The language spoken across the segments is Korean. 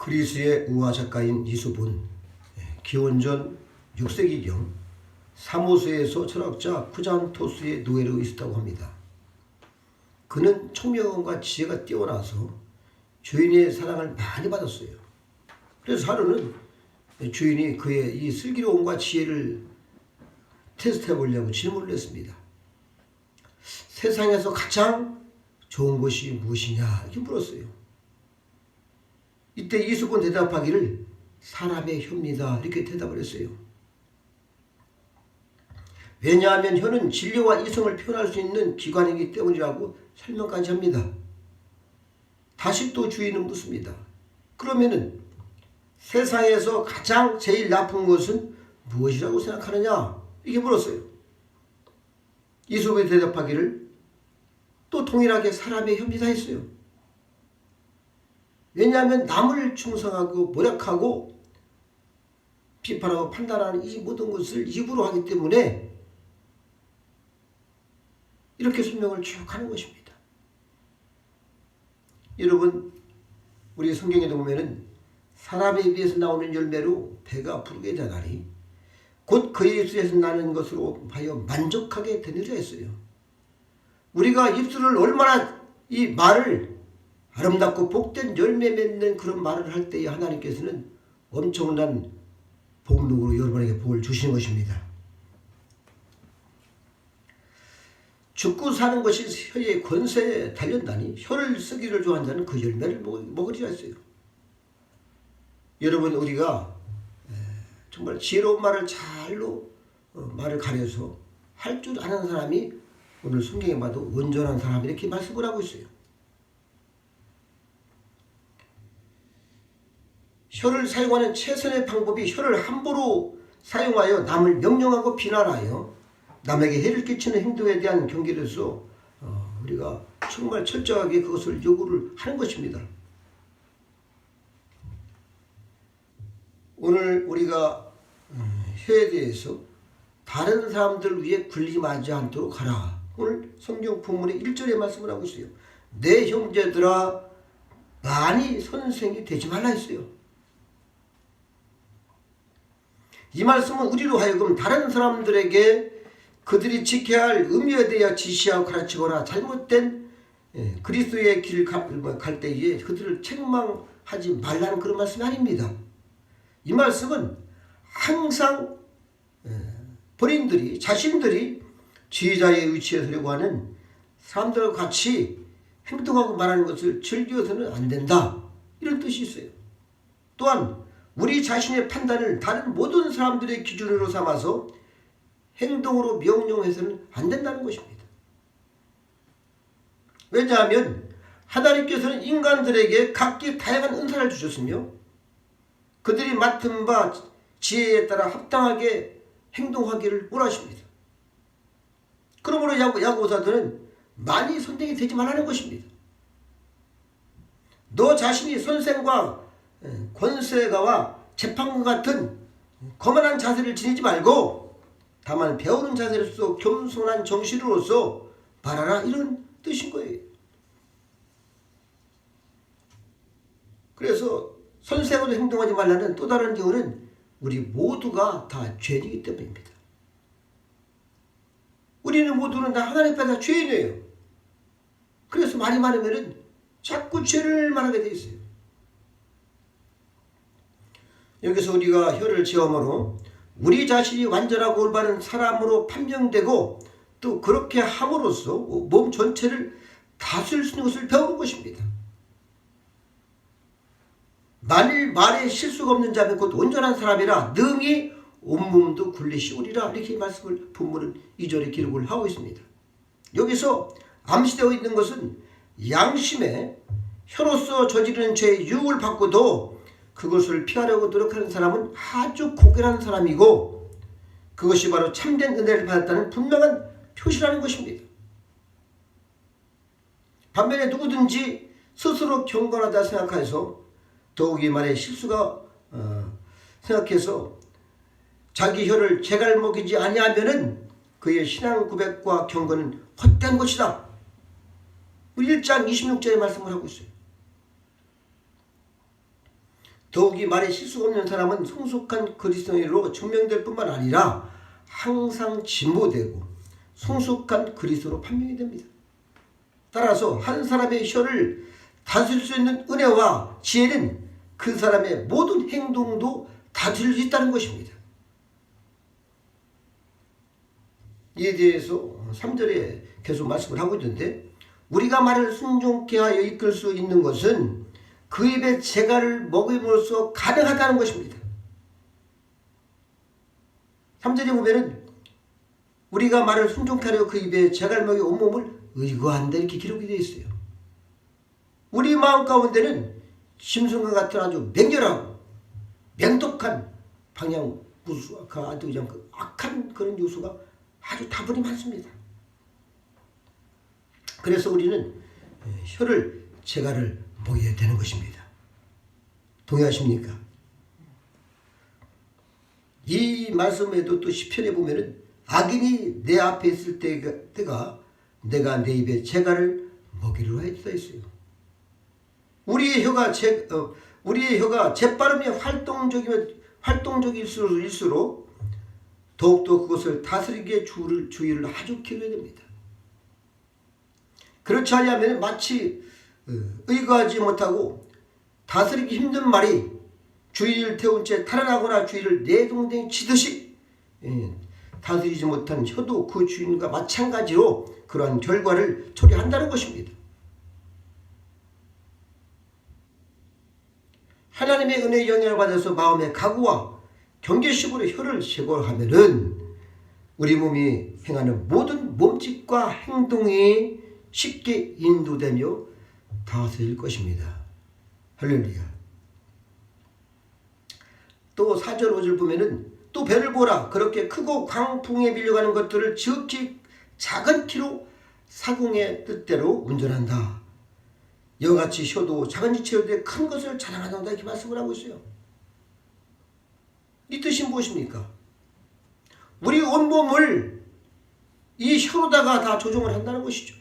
그리스의 우화 작가인 이수분 기원전 6세기경 사모스에서 철학자 쿠잔토스의 노예로 있었다고 합니다. 그는 총명함과 지혜가 뛰어나서 주인의 사랑을 많이 받았어요. 그래서 하루는 주인이 그의 이 슬기로움과 지혜를 테스트해 보려고 질문을 했습니다. 세상에서 가장 좋은 것이 무엇이냐 이렇게 물었어요. 이때 이수근 대답하기를 사람의 혀입니다 이렇게 대답을 했어요. 왜냐하면 혀는 진리와 이성을 표현할 수 있는 기관이기 때문이라고 설명까지 합니다. 다시 또 주인은 묻습니다. 그러면은 세상에서 가장 제일 나쁜 것은 무엇이라고 생각하느냐? 이게 물었어요. 이솝이 대답하기를 또 동일하게 사람의 혐의다 했어요. 왜냐하면 남을 충성하고 모략하고 비판하고 판단하는 이 모든 것을 입으로 하기 때문에 이렇게 설명을 쭉 하는 것입니다. 여러분 우리 성경에도 보면은 사람에 비해서 나오는 열매로 배가 부르게 되나니 곧 그의 입술에서 나는 것으로 하여 만족하게 되느라 했어요. 우리가 입술을 얼마나 이 말을 아름답고 복된 열매 맺는 그런 말을 할 때에 하나님께서는 엄청난 복록으로 여러분에게 복을 주시는 것입니다. 죽고 사는 것이 혀의 권세에 달렸다니 혀를 쓰기를 좋아하는 자는 그 열매를 먹으리라 했어요. 여러분 우리가 정말 지혜로운 말을 잘로 어, 말을 가려서 할 줄 아는 사람이 오늘 성경에 봐도 온전한 사람 이렇게 말씀을 하고 있어요. 혀를 사용하는 최선의 방법이 혀를 함부로 사용하여 남을 명령하고 비난하여 남에게 해를 끼치는 행동에 대한 경계로서 어, 우리가 정말 철저하게 그것을 요구를 하는 것입니다. 오늘 우리가 음, 혀에 대해서 다른 사람들 위해 군림하지 않도록 하라. 오늘 성경 본문의 1절에 말씀을 하고 있어요. 내 형제들아 많이 선생이 되지 말라 했어요. 이 말씀은 우리로 하여금 다른 사람들에게 그들이 지켜야 할 의미에 대하여 지시하고 가르치거나 잘못된 예, 그리스도의 길을 갈 때에 그들을 책망하지 말라는 그런 말씀이 아닙니다. 이 말씀은 항상 예, 본인들이 자신들이 지휘자의 위치에 서려고 하는 사람들과 같이 행동하고 말하는 것을 즐겨서는 안 된다. 이런 뜻이 있어요. 또한 우리 자신의 판단을 다른 모든 사람들의 기준으로 삼아서 행동으로 명령해서는 안 된다는 것입니다. 왜냐하면 하나님께서는 인간들에게 각기 다양한 은사를 주셨으며 그들이 맡은 바 지혜에 따라 합당하게 행동하기를 원하십니다. 그러므로 야고사들은 많이 선택이 되지 말라는 것입니다. 너 자신이 선생과 권세가와 재판관 같은 거만한 자세를 지니지 말고 다만 배우는 자세로서 겸손한 정신으로서 말하라 이런 뜻인 거예요. 그래서 선생으로 행동하지 말라는 또 다른 이유는 우리 모두가 다 죄인이기 때문입니다. 우리는 모두는 다 하나님 앞에 다 죄인이에요. 그래서 말이 많으면 자꾸 죄를 말하게 돼 있어요. 여기서 우리가 혀를 지음으로 우리 자신이 완전하고 올바른 사람으로 판명되고 또 그렇게 함으로써 몸 전체를 다스릴 수 있는 것을 배우는 것입니다. 만일 말에 실수가 없는 자면 곧 온전한 사람이라 능히 온몸도 굴리시오리라 이렇게 말씀을 본문은 2절에 기록을 하고 있습니다. 여기서 암시되어 있는 것은 양심에 혀로서 저지르는 죄의 유혹을 받고도 그것을 피하려고 노력하는 사람은 아주 고결한 사람이고 그것이 바로 참된 은혜를 받았다는 분명한 표시라는 것입니다. 반면에 누구든지 스스로 경건하다 생각해서 더욱이 말에 실수가 어, 생각해서 자기 혀를 제갈 먹이지 아니하면은 그의 신앙 고백과 경건은 헛된 것이다. 1장 26절에 말씀을 하고 있어요. 더욱이 말에 실수가 없는 사람은 성숙한 그리스도인으로 증명될 뿐만 아니라 항상 진보되고 성숙한 그리스도로 판명이 됩니다. 따라서 한 사람의 혀를 다스릴 수 있는 은혜와 지혜는 그 사람의 모든 행동도 다스릴 수 있다는 것입니다. 이에 대해서 3절에 계속 말씀을 하고 있는데 우리가 말을 순종케 하여 이끌 수 있는 것은 그 입에 재갈을 먹임으로써 가능하다는 것입니다. 3절에 보면은 우리가 말을 순종케 하려 그 입에 재갈 먹이 온몸을 의거한다 이렇게 기록이 되어 있어요. 우리 마음 가운데는 심승과 같은 아주 맹렬하고 맹독한 방향 무수, 그 아주 그냥 그 악한 그런 요소가 아주 다분히 많습니다. 그래서 우리는 혀를 재갈을 먹여야 되는 것입니다. 동의하십니까? 이 말씀에도 또 시편에 보면은 악인이 내 앞에 있을 때가, 때가 내가 내 입에 재갈을 먹이려 했다 했어요. 우리의 혀가 제, 어, 우리의 혀가 재빠르며 활동적이면 활동적일수록 일수록 더욱더 그것을 다스리게 주를, 주의를 아주 기울여야 됩니다. 그렇지 않으면 마치 어, 의거하지 못하고 다스리기 힘든 말이 주의를 태운 채 탈환하거나 주의를 내동댕 치듯이 예, 다스리지 못한 혀도 그 주인과 마찬가지로 그러한 결과를 초래한다는 것입니다. 하나님의 은혜의 영향을 받아서 마음의 각오와 경계심으로 혀를 제거하면은 우리 몸이 행하는 모든 몸짓과 행동이 쉽게 인도되며 다스릴 것입니다. 할렐루야. 또 4절 5절 보면은 또 배를 보라 그렇게 크고 광풍에 밀려가는 것들을 지극히 작은 키로 사공의 뜻대로 운전한다. 여같이 혀도 작은 지체로되 큰 것을 자랑한다 이렇게 말씀을 하고 있어요. 이 뜻이 무엇입니까? 우리 온몸을 이 혀로다가 다 조종을 한다는 것이죠.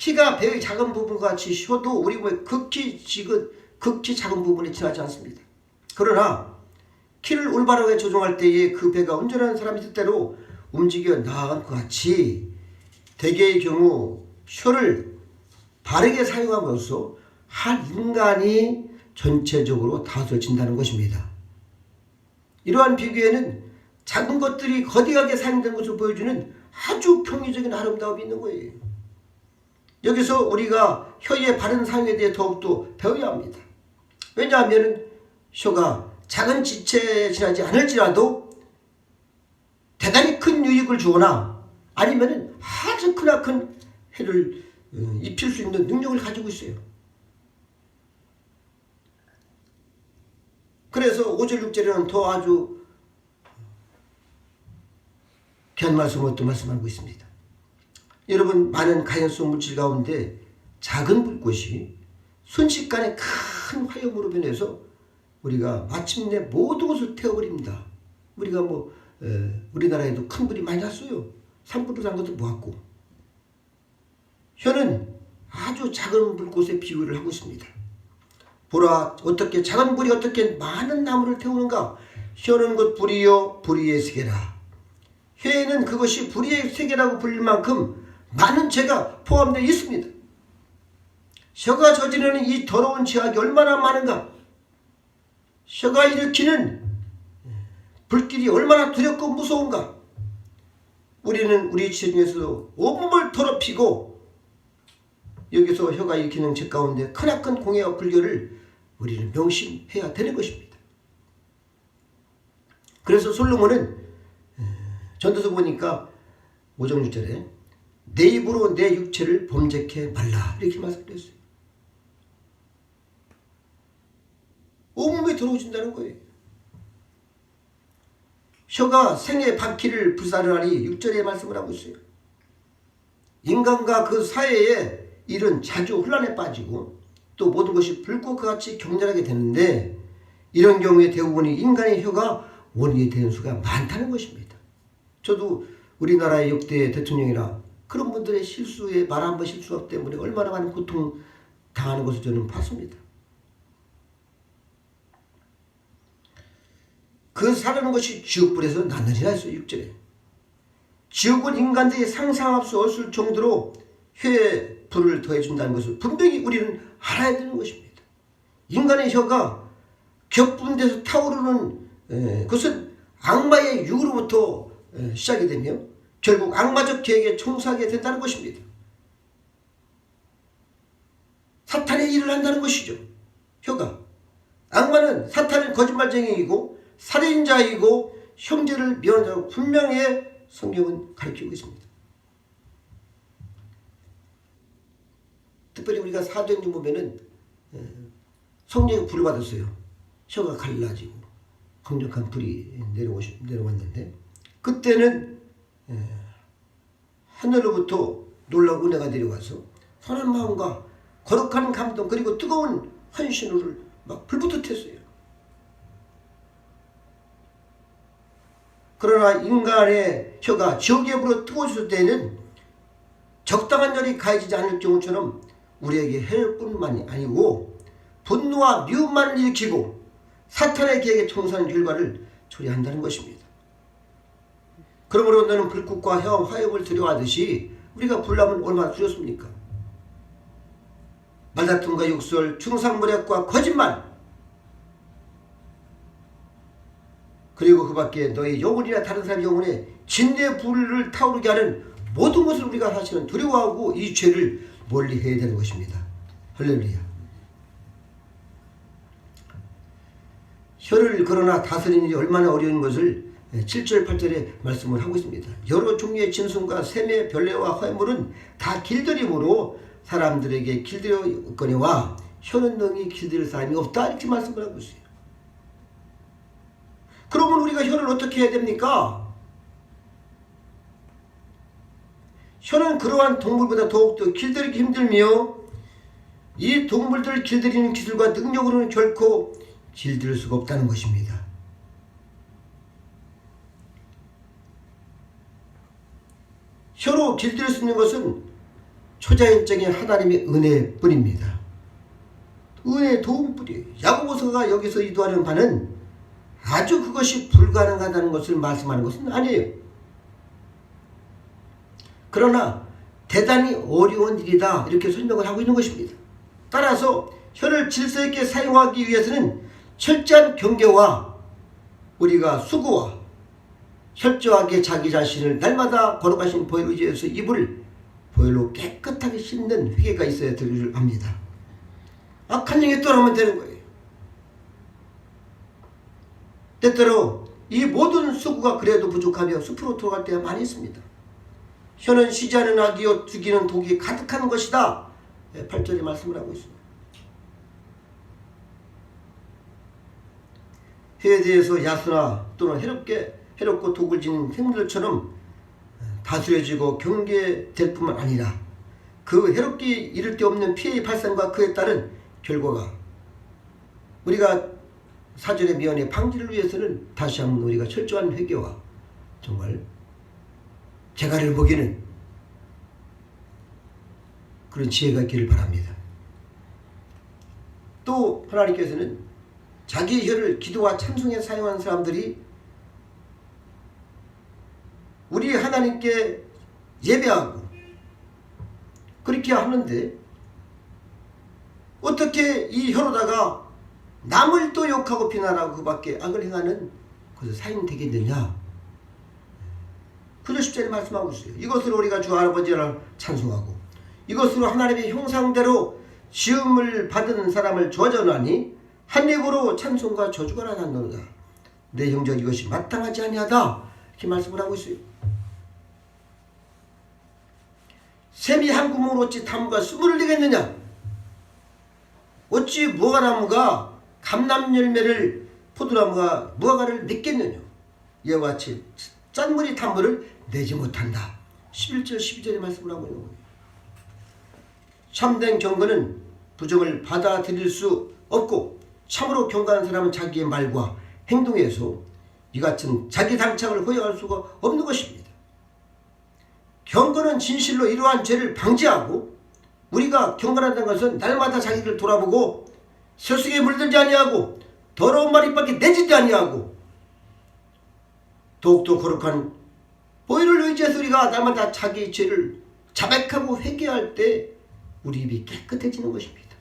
키가 배의 작은 부분 같이 혀도 우리 몸의 극히 지긋 극히 작은 부분에 지나지 않습니다. 그러나 키를 올바르게 조종할 때에 그 배가 운전하는 사람이 뜻대로 움직여 나아간 것 같이 대개의 경우 혀를 바르게 사용함으로써 한 인간이 전체적으로 다스려진다는 것입니다. 이러한 비교에는 작은 것들이 거대하게 사용된 것을 보여주는 아주 평이적인 아름다움이 있는 거예요. 여기서 우리가 혀의 바른 사용에 대해 더욱더 배워야 합니다. 왜냐하면 혀가 작은 지체에 지나지 않을지라도 대단히 큰 유익을 주거나 아니면 아주 크나큰 해를 어, 입힐 수 있는 능력을 가지고 있어요. 그래서 5절 6절에는 더 아주 귀한 말씀을 또 말씀하고 있습니다. 여러분 많은 가연성 물질 가운데 작은 불꽃이 순식간에 큰 화염으로 변해서 우리가 마침내 모든 것을 태워버립니다. 우리가 뭐 에, 우리나라에도 큰 불이 많이 났어요. 산불을 난 것도 모았고 혀는 아주 작은 불꽃에 비유를 하고 있습니다. 보라 어떻게 작은 불이 어떻게 많은 나무를 태우는가 혀는 곧 불이요 불의의 세계라 혀에는 그것이 불의의 세계라고 불릴 만큼 많은 죄가 포함되어 있습니다. 혀가 저지르는 이 더러운 죄악이 얼마나 많은가 혀가 일으키는 불길이 얼마나 두렵고 무서운가 우리는 우리 죄 중에서도 온몸을 더럽히고 여기서 혀가 일으키는 죄 가운데 크나큰 공해와 불결을 우리는 명심해야 되는 것입니다. 그래서 솔로몬은 전도서 보니까 5장 6절에 내 입으로 내 육체를 범죄케 말라 이렇게 말씀드렸어요. 온몸에 들어오신다는 거예요. 혀가 생의 바퀴를 불사르하니 6절에 말씀을 하고 있어요. 인간과 그 사회에 일은 자주 혼란에 빠지고 또 모든 것이 불꽃과 같이 격렬하게 되는데 이런 경우에 대부분이 인간의 혀가 원인이 되는 수가 많다는 것입니다. 저도 우리나라의 역대 대통령이나 그런 분들의 실수에 말 한 번 실수 때문에 얼마나 많은 고통 당하는 것을 저는 봤습니다. 그 사는 것이 지옥불에서 나느니라 해서 6절에 지옥은 인간들이 상상할 수 없을 정도로 혀에 불을 더해준다는 것을 분명히 우리는 알아야 되는 것입니다. 인간의 혀가 격분돼서 타오르는 예, 것은 악마의 육으로부터 예, 시작이 되며 결국 악마적 계획에 총사하게 된다는 것입니다. 사탄의 일을 한다는 것이죠. 혀가. 악마는 사탄은 거짓말쟁이이고 살인자이고 형제를 미워한다고 분명히 성경은 가르치고 있습니다. 특별히 우리가 사도행전 보면은 에, 성령의 불을 받았어요. 혀가 갈라지고 강력한 불이 내려오시, 내려왔는데 그때는 에, 하늘로부터 놀라운 은혜가 내려와서 선한 마음과 거룩한 감동 그리고 뜨거운 헌신을 막 불붙었어요. 그러나 인간의 혀가 지옥의 불로 뜨거워질 때는 적당한 열이 가해지지 않을 경우처럼 우리에게 해를 뿐만이 아니고 분노와 미움만을 일으키고 사탄의 계획에 총선한 결과를 초래한다는 것입니다. 그러므로 너는 불꽃과 형 화염을 두려워하듯이 우리가 불나면 얼마나 두렵습니까? 말다툼과 욕설, 충상무력과 거짓말 그리고 그 밖에 너의 영혼이나 다른 사람의 영혼에 진대의 불을 타오르게 하는 모든 것을 우리가 사실은 두려워하고 이 죄를 멀리 해야 되는 것입니다. 할렐루야. 혀를 그러나 다스리는 일이 얼마나 어려운 것을 7절 8절에 말씀을 하고 있습니다. 여러 종류의 짐승과 샘의 별내와 화물은 다 길들임으로 사람들에게 길들여거니와 혀는 능히 길들일 사람이 없다 이렇게 말씀을 하고 있어요. 그러면 우리가 혀를 어떻게 해야 됩니까? 혀는 그러한 동물보다 더욱더 길들이기 힘들며 이 동물들을 길들이는 기술과 능력으로는 결코 길들일 수가 없다는 것입니다. 혀로 길들일 수 있는 것은 초자연적인 하나님의 은혜뿐입니다. 은혜의 도움뿐이에요. 야고보서가 여기서 이도하는 바는 아주 그것이 불가능하다는 것을 말씀하는 것은 아니에요. 그러나 대단히 어려운 일이다 이렇게 설명을 하고 있는 것입니다. 따라서 혀를 질서 있게 사용하기 위해서는 철저한 경계와 우리가 수고와 철저하게 자기 자신을 날마다 거룩하신 보혈로 의지해서 입을 보혈로 깨끗하게 씻는 회개가 있어야 될줄 압니다. 악한 영에 떠나면 되는 거예요. 때때로 이 모든 수고가 그래도 부족하며 숲으로 돌아갈 때가 많이 있습니다. 혀는 쉬지 않은 악이요 죽이는 독이 가득한 것이다. 8절에 말씀을 하고 있습니다. 혀에 대해서 야수나 또는 해롭게 해롭고 독을 지닌 생물들처럼 다스려지고 경계될 뿐만 아니라 그 해롭게 이를 데 없는 피해의 발생과 그에 따른 결과가 우리가 사전의 미연의 방지를 위해서는 다시 한번 우리가 철저한 회개와 정말 재갈을 먹이는 그런 지혜가 있기를 바랍니다. 또 하나님께서는 자기 혀를 기도와 찬송에 사용한 사람들이 우리 하나님께 예배하고 그렇게 하는데 어떻게 이 혀로다가 남을 또 욕하고 비난하고 그밖에 악을 행하는 그것을 사인 되겠느냐? 그저 십절에 말씀하고 있어요. 이것으로 우리가 주 아버지를 찬송하고 이것으로 하나님의 형상대로 지음을 받은 사람을 저전하니 한 입으로 찬송과 저주가 나는도다. 내 형제 이것이 마땅하지 아니하다. 이렇게 말씀을 하고 있어요 샘이 한 구멍으로 어찌 나무가 숨을 내겠느냐? 어찌 무화과나무가 감남 열매를 포도나무가 무화과를 맺겠느냐? 이와 같이 짠물이 단물을 내지 못한다. 11절 12절의 말씀을 하고 있는 거예요 참된 경건은 부정을 받아들일 수 없고 참으로 경건한 사람은 자기의 말과 행동에서 이 같은 자기 당착을 허용할 수가 없는 것입니다 경건은 진실로 이러한 죄를 방지하고 우리가 경건하다는 것은 날마다 자기를 돌아보고 세속에 물들지 아니하고 더러운 말 입밖에 내지도 아니하고 더욱더 거룩한 보혈을 의지해서 우리가 날마다 자기 죄를 자백하고 회개할 때 우리 입이 깨끗해지는 것입니다.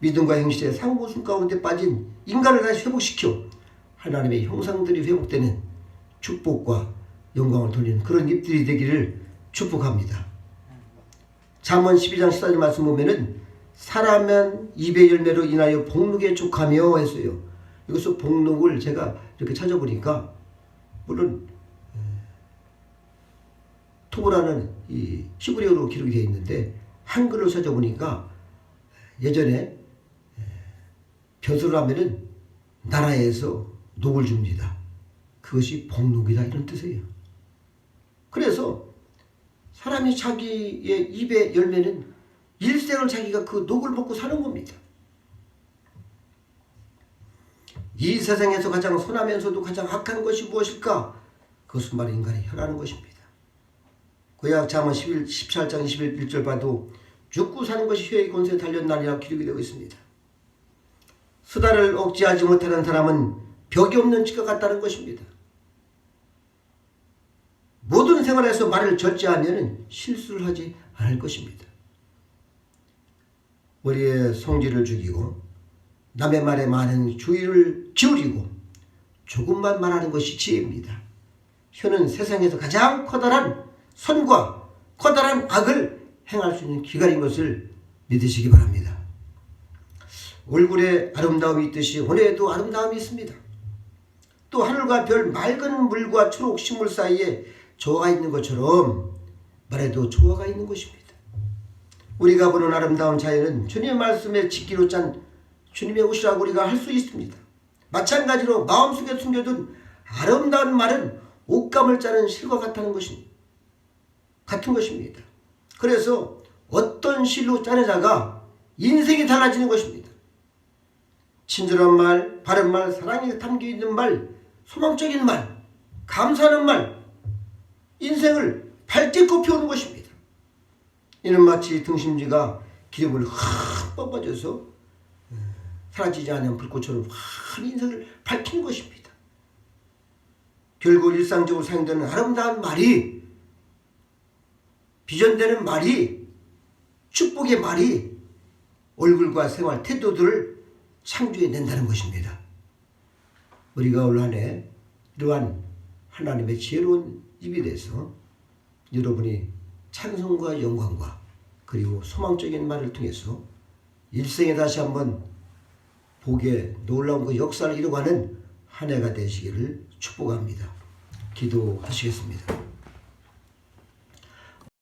믿음과 행실의 상보순 가운데 빠진 인간을 다시 회복시켜 하나님의 형상들이 회복되는 축복과 영광을 돌리는 그런 입들이 되기를 축복합니다. 잠언 12장 14절 말씀 보면은 사람은 입의 열매로 인하여 복록에 족하며 했어요. 이것을 복록을 제가 이렇게 찾아보니까 물론 에, 토브라는 이 히브리어로 기록이 되어 있는데 한글로 찾아보니까 예전에 에, 벼슬을 하면은 나라에서 녹을 줍니다. 그것이 복록이다 이런 뜻이에요. 그래서 사람이 자기의 입의 열매는 일생을 자기가 그 녹을 먹고 사는 겁니다. 이 세상에서 가장 선하면서도 가장 악한 것이 무엇일까? 그것은 바로 인간의 혀라는 것입니다. 구약 잠언 11, 17장 21절 봐도 죽고 사는 것이 혀의 권세에 달렸나니라 기록이 되고 있습니다. 수다를 억제하지 못하는 사람은 벽이 없는 집과 같다는 것입니다. 모든 생활에서 말을 절제하면 실수를 하지 않을 것입니다. 우리의 성질을 죽이고 남의 말에 많은 주의를 기울이고 조금만 말하는 것이 지혜입니다. 혀는 세상에서 가장 커다란 선과 커다란 악을 행할 수 있는 기관인 것을 믿으시기 바랍니다. 얼굴에 아름다움이 있듯이 혼에도 아름다움이 있습니다. 또 하늘과 별 맑은 물과 초록 식물 사이에 조화가 있는 것처럼 말에도 조화가 있는 것입니다. 우리가 보는 아름다운 자연은 주님의 말씀에 짓기로 짠 주님의 옷이라고 우리가 할 수 있습니다. 마찬가지로 마음속에 숨겨둔 아름다운 말은 옷감을 짜는 실과 같다는 것입니다. 같은 것입니다. 그래서 어떤 실로 짜내자가 인생이 달라지는 것입니다. 친절한 말, 바른 말, 사랑이 담겨 있는 말, 소망적인 말, 감사하는 말, 인생을 밝게 피우는 것입니다. 이는 마치 등심지가 기름을 확 뻗어져서 사라지지 않는 불꽃처럼 환 인생을 밝히는 것입니다. 결국 일상적으로 사용되는 아름다운 말이 비전되는 말이 축복의 말이 얼굴과 생활 태도들을 창조해 낸다는 것입니다. 우리가 올 한해 이러한 하나님의 지혜로운 입이 돼서 여러분이 찬송과 영광과 그리고 소망적인 말을 통해서 일생에 다시 한번 복의 놀라운 그 역사를 이루어가는 한 해가 되시기를 축복합니다. 기도하시겠습니다.